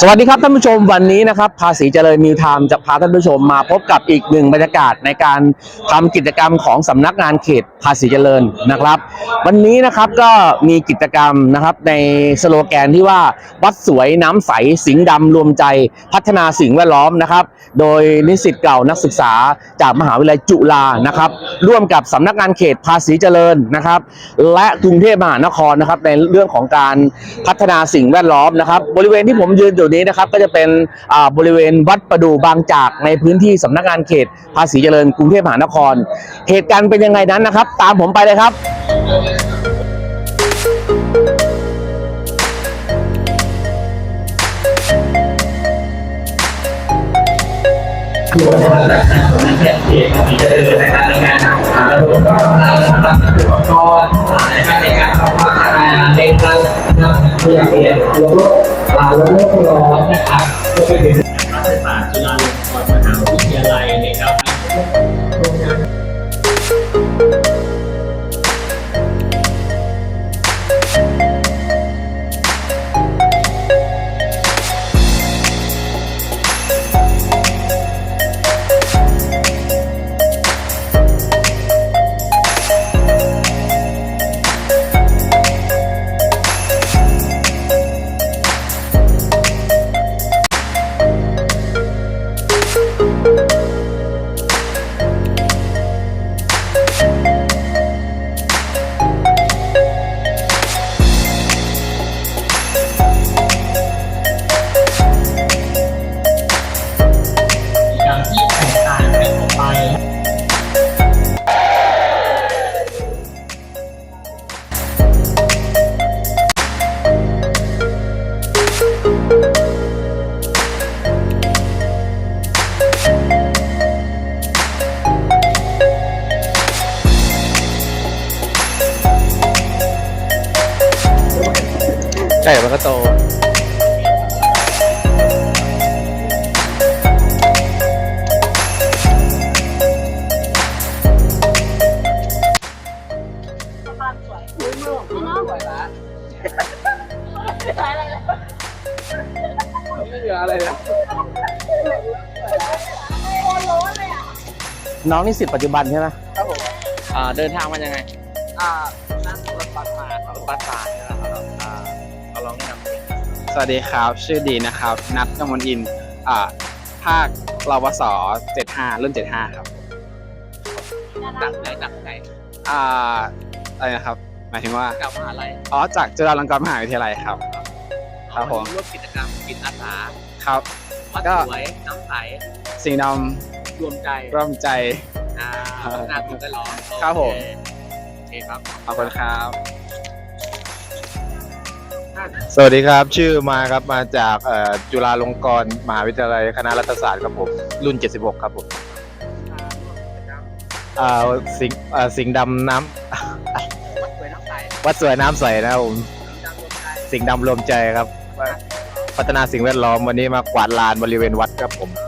สวัสดีครับท่านผู้ชมวันนี้นะครับภาษีเจริญนิวไทม์จะพาท่านผู้ชมมาพบกับอีกหนึ่งบรรยากาศในการทำกิจกรรมของสำนักงานเขตภาษีเจริญนะครับ วันนี้นะครับก็มีกิจกรรมนะครับในสโลแกนที่ว่าวัดสวยน้ำใสสิงห์ดำรวมใจพัฒนาสิ่งแวดล้อมนะครับ โดยนิสิตเก่านักศึกษาจากมหาวิทยาลัยจุฬานะครับ ร่วมกับสำนักงานเขตภาษีเจริญนะครับ และกรุงเทพมหานครนะครับในเรื่องของการพัฒฒนาสิ่งแวดล้อมนะครับ บริเวณที่ผมยืนอยู่นี้นะครับ ก็จะเป็นบริเวณวัดประดูบางจากในพื้นที่สำนักงานเขต ภาษีเจริญกรุงเทพมหานคร เหตุการณ์เป็นยังไงนั้นนะครับ ตามผมไปเลยครับคือวัฒนธรรมของเขตเขตที่จะเดินนะครับในการระดมกำลังนะครับอุปกรณ์นะครับในการ ในการนำเพื่อเปลี่ยนลดอ่าลดโลกร้อนนะครับ น้องนี่สิทธิ์ปัจจุบันใช่ไหมครับผมอ่าเดินทางมายังไงอ่านั่งรถบัสมาครับบัสสายนะครับอ่าเอาลองแนะนำตัวเองสวัสดีครับ ชื่อดีนะครับ นัทกมลอินทร์อ่าภาครวส75รุ่น75 ครับจากไหนจากไหนอ่าอะไรนะครับ หมายถึงว่าจากมหาลัยอ๋อจากจุฬาลงกรณ์มหาวิทยาลัยครับ ครับผมร่วมกิจกรรมกิจอาสาครับวัดก็สวยน้ำใสสิ่งน รวมใจำร่วมใจ อ่าพัฒนาสิ่งแวดล้อมครับผม โอเคครับ ขอบคุณครับ สวัสดีครับ ชื่อมาครับ มาจากเอ่อจุฬาลงกรณ์มหาวิทยาลัยคณะรัฐศาสตร์ครับผม รุ่น 76 ครับผมเอ่อสิงเอ่อสิงห์ดำน้วัดสวยน้ำใสำวัดสวยน้ำใสนะครับผมสิ่งดำรวมใจสิงห์ดำรวมใจครับ พัฒนาสิ่งแวดล้อมวันนี้มากวาดลานบริเวณวัดครับผมไปแล้วก็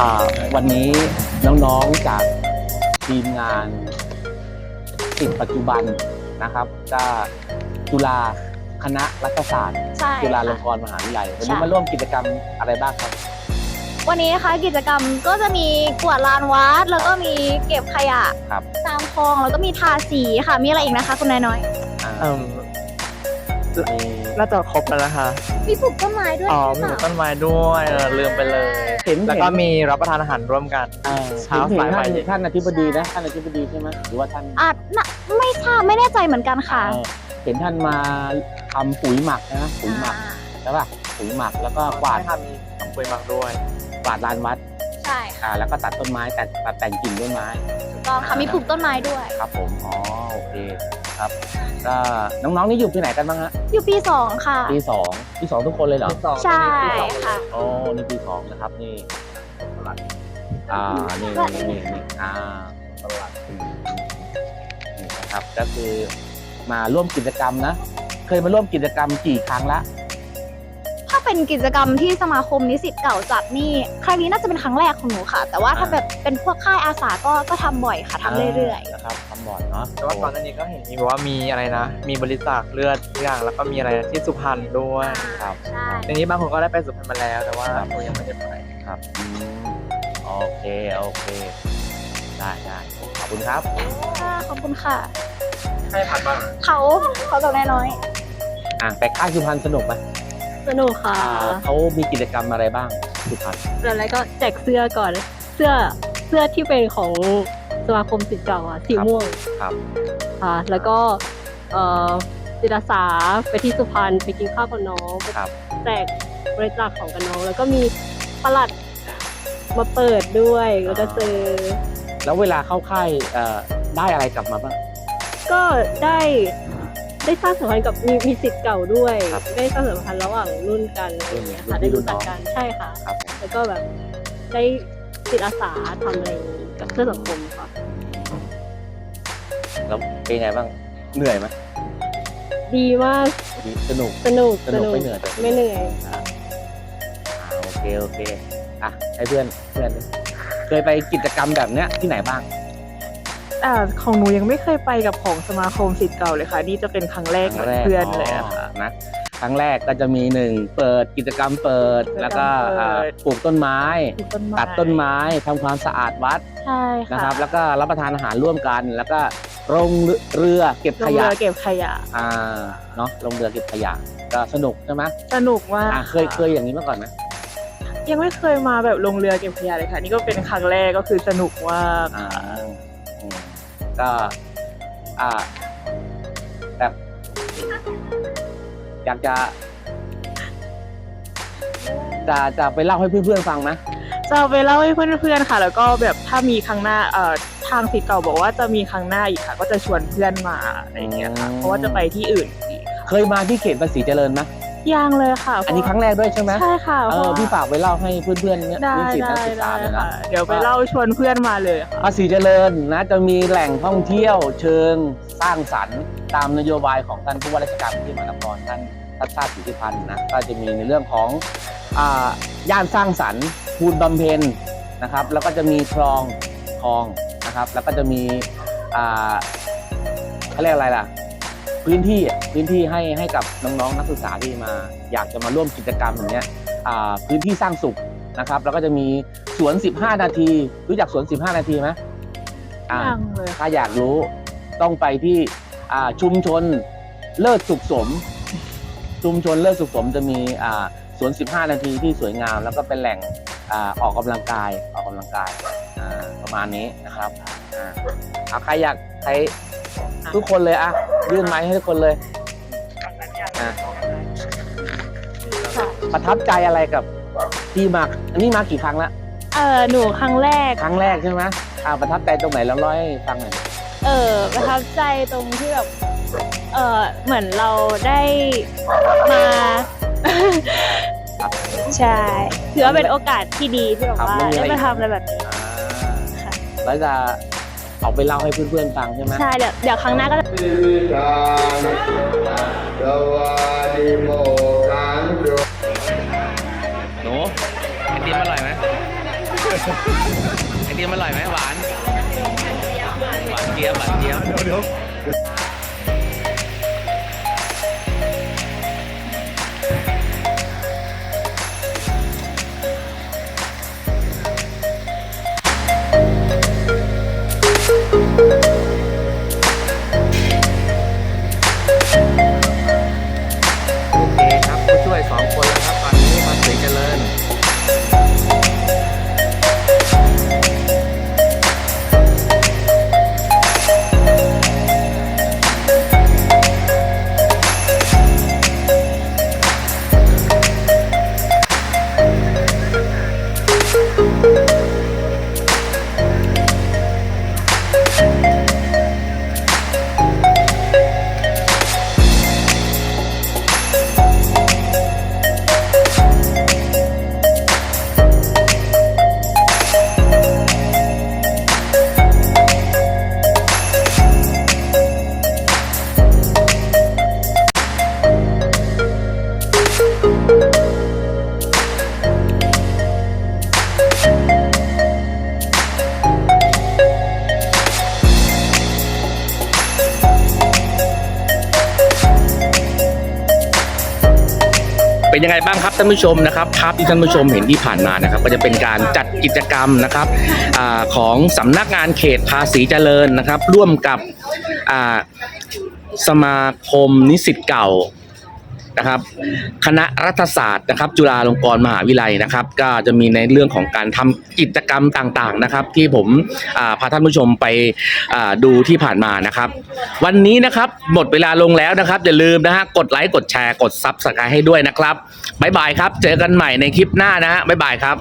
อ่าวันนี้น้องๆจากทีมงานสิทธิปัจจุบันนะครับก็จุฬาคณะรัฐศาสตร์ ใช่จุฬาลค่ะงกรณ์มหาวิทยาลัยวันนี้ใช่ มาร่วมกิจกรรมอะไรบ้างครับ วันนี้นะคะกิจกรรมก็จะมีกวาดลานวัด แล้วก็มีเก็บขยะครับตามคลองแล้วก็มีทาสีค่ะมีอะไรอีกนะคะ คุณนายน้อยอ่าเอิ่มมีน่าจะครบแล้วนะคะมีปลูกต้นไม้ด้วยอ๋อใช่มีไหมต้นไม้ด้วยเออลืมไปเลย เห็นแล้วเห็นก็มีรับประทานอาหารร่วมกันอ่าเช้าเห็นสายท่านบ่ายท่านอธิบดีนะท่านอธิบดีใช่ไหมหรือว่าท่านอาจน่ะไม่ทราบไม่แน่ใจเหมือนกันค่ะเออเห็นท่านมาทำปุ๋ยหมักนะปุ๋ยหมักอ่าใช่ป่ะปุ๋ยหมักแล้วก็กวาดใช่ค่ะมีทำปุ๋ยหมักด้วย กวาดลานวัดใช่ค่ะอ่าแล้วก็ตัดต้นไม้แต่ตัดแต่งกิ่งต้นไม้ ถูกต้องค่ะมีปลูกต้นไม้ด้วย ครับผมอ๋อโอเคครับก็น้องๆนี่อยู่ที่ไหนกันบ้างฮะอยู่ปีสองค่ะ ปีสองปีสองทุกคนเลยเหรอ ใช่ค่ะโอ้นี่ปีสองนะครับนี่อ่านี่นี่นี่นี่อ่านี่นะครับก็คือมาร่วมกิจกรรมนะ เคยมาร่วมกิจกรรมกี่ครั้งละ ถ้าเป็นกิจกรรมที่สมาคมนิสิตเก่าจัดนี่ครั้งนี้น่าจะเป็นครั้งแรกของหนูค่ะ แต่ว่าถ้าแบบเป็นพวกค่ายอาสาก็ก็ทำบ่อยค่ะทำเรื่อยๆ นะครับทำบ่อยเนาะแต่ว่าก่อนหน้านี้ก็เห็นมีบอกว่ามีอะไรนะ มีบริจาคเลือดทุกอย่างแล้วก็มีอะไรนะที่สุพรรณด้วยๆครับใช่ ทีนี้บางคนก็ได้ไปสุพรรณมาแล้วแต่ว่าครับหนูยังไม่ได้ไปครับอืมโอเคโอเค ได้ได้ขอบคุณครับ ค่ะขอบคุณค่ะ ให้พัดบ้างเขาเขากับแม่น้อย อะไปค่ายสุพรรณสนุกไหม สนุกค่ะอ่าเขามีกิจกรรมอะไรบ้างสุพรรณตอนแรกก็แจกเสื้อก่อนเสื้อเสื้อที่เป็นของสมาคมศิษย์เก่าอะสีม่วงครับค่ะแล้วก็เอ่อจิตอาสาไปที่สุพรรณไปกินข้าวกับน้องไปครับแจกบริจาคของกับน้อง แล้วก็มีประหลัดมาเปิดด้วยแล้วก็เจอแล้วเวลาเข้าค่ายเอ่อได้อะไรกลับมาบ้างก็ได้ ได้สร้างสัมพันธ์กับมีมีสิทธิ์เก่าด้วย ครับได้สร้างสัมพันธ์ระหว่างรุ่นกันอะไรอย่างเงี้ยค่ะรุ่นพี่ได้รู้จักรุ่นน้อง กันใช่ค่ะ ครับผมแล้วก็แบบได้จิตอาสาทำอะไรอย่างนี้กับเพื่อสังคมค่ะ แล้วเป็นไงบ้างเหนื่อยไหมดีมากดีสนุก สนุกสนุกไม่เหนื่อยแต่สนุกไม่เหนื่อยค่ะอ่าโอเคโอเคอะให้เพื่อนเพื่อนดิเคยไปกิจกรรมแบบเนี้ยที่ไหนบ้าง อ่าของหนูยังไม่เคยไปกับของสมาคมสิทธิ์เก่าเลยค่ะ นี่จะเป็นครั้งแรกเหมือนเพื่อนเลยอะค่ะ นะครั้งแรกก็จะมีหนึ่งเปิดกิจกรรมเปิดกิจกรรมแล้วก็เปิดอ่าปลูกต้นไม้ ปลูกต้นไม้ตัดต้นไม้ทำความสะอาดวัดใช่ค่ะนะครับ แล้วก็รับประทานอาหารร่วมกัน แล้วก็ลงเรือเก็บลขงเรืยะอเก็บขยะ อ่าเนาะลงเรือเก็บขยะก็สนุกใช่ไหมสนุกมากอะเคยะเคยอย่างนี้มาก่อนไหมยังไม่เคยมาแบบลงเรือเก็บขยะเลยค่ะ นี่ก็เป็นครั้งแรกก็คือสนุกมากอ่าอืม ก็ อ่าแบบอยากจะ จะจะไปเล่าให้เพื่อนๆฟังไหมจะเอาไปเล่าให้เพื่อนๆค่ะ แล้วก็แบบถ้ามีครั้งหน้าเอ่อทางสิทธิ์เก่าบอกว่าจะมีครั้งหน้าอีกค่ะ ก็จะชวนเพื่อนมาอะไรอย่างเงี้ยค่ะเพราะว่าจะไปที่อื่นอีกค่ะเคยมาที่เขตภาษีเจริญไหม ยังเลยค่ะอันนี้ครั้งแรกด้วยใช่ไหมใช่ค่ะเอเพราะอว่าพี่ฝากไปเล่าให้เพื่อนๆเนี่ยได้นิสิตนัได้กศึกษาได้เลยนะค่ะเดี๋ยวไปเล่าชวนเพื่อนมาเลยค่ะภาษีเจริญนะจะมีแหล่งท่องเที่ยวเชิงสร้างสรรค์ ตามนโยบายของท่านผู้ว่าราชการกรุงเทพมหานครท่านทัศชาติสิทธิพันธ์นะก็จะมีในเรื่องของอ่าย่านสร้างสรรค์ภูนบำเพ็ญนะครับ แล้วก็จะมีคลองคลองนะครับ แล้วก็จะมีอ่าเขาเรียกอะไรล่ะ พื้นที่อะพื้นที่ให้ให้กับน้องๆนักศึกษาที่มา อยากจะมาร่วมกิจกรรมอย่างเงี้ยอ่าพื้นที่สร้างสุขนะครับแล้วก็จะมีสวน 15 นาที รู้จักสวน 15 นาทีไหมอ่ายังเลยถ้าอยากรู้ต้องไปที่อ่าชุมชนเลิศสุขสม ชุมชนเลิศสุขสมจะมีอ่าสวน 15 นาทีที่สวยงาม แล้วก็เป็นแหล่งอ่าออกกำลังกายออกกำลังกายอ่าประมาณนี้นะครับอ่าเอาใครอยากใคร ทุกคนเลยอะยื่นไม้ให้ทุกคนเลยอะประทับใจอะไรกับที่มาอันนี้มากี่ครั้งละเออหนูครั้งแรก ครั้งแรกใช่ไหมอ่าประทับใจตรงไหนลองเล่าให้ฟังหน่อยเออประทับใจตรงที่แบบเออเหมือนเราได้มาใช่ถือว่าเป็นโอกาสที่ดีที่แบบครับว่าแล้วมีอะไรได้อีมากทำอะไรแบบนี้อ่าค่ะแล้วจะ ออกไปเล่าให้เพื่อนๆฟังใช่ไหมใช่เดี๋ยวเดี๋ยวครั้งหน้าก็จะ หนูไอติมอร่อยไหมไอติมอร่อยไหมหวานหวานเจี๊ยบหวานเจี๊ยบโยังไงบ้างครับท่านผู้ชมนะครับภาพที่ท่านผู้ชมเห็นที่ผ่านมานะครับ ก็จะเป็นการจัดกิจกรรมนะครับอของสำนักงานเขตภาษีเจริญนะครับ ร่วมกับสมาคมนิสิตเก่า นะครับ คณะรัฐศาสตร์นะครับ จุฬาลงกรณ์มหาวิทยาลัยนะครับ ก็จะมีในเรื่องของการทำกิจกรรมต่างๆนะครับ ที่ผมาพาท่านผู้ชมไปดูที่ผ่านมานะครับ วันนี้นะครับหมดเวลาลงแล้วนะครับอย่าลืมนะฮะกดไลค์กดแชร์กดซับสไครต์ให้ด้วยนะครับบ๊ายบายครับ เจอกันใหม่ในคลิปหน้านะฮะบ๊ายบายครับ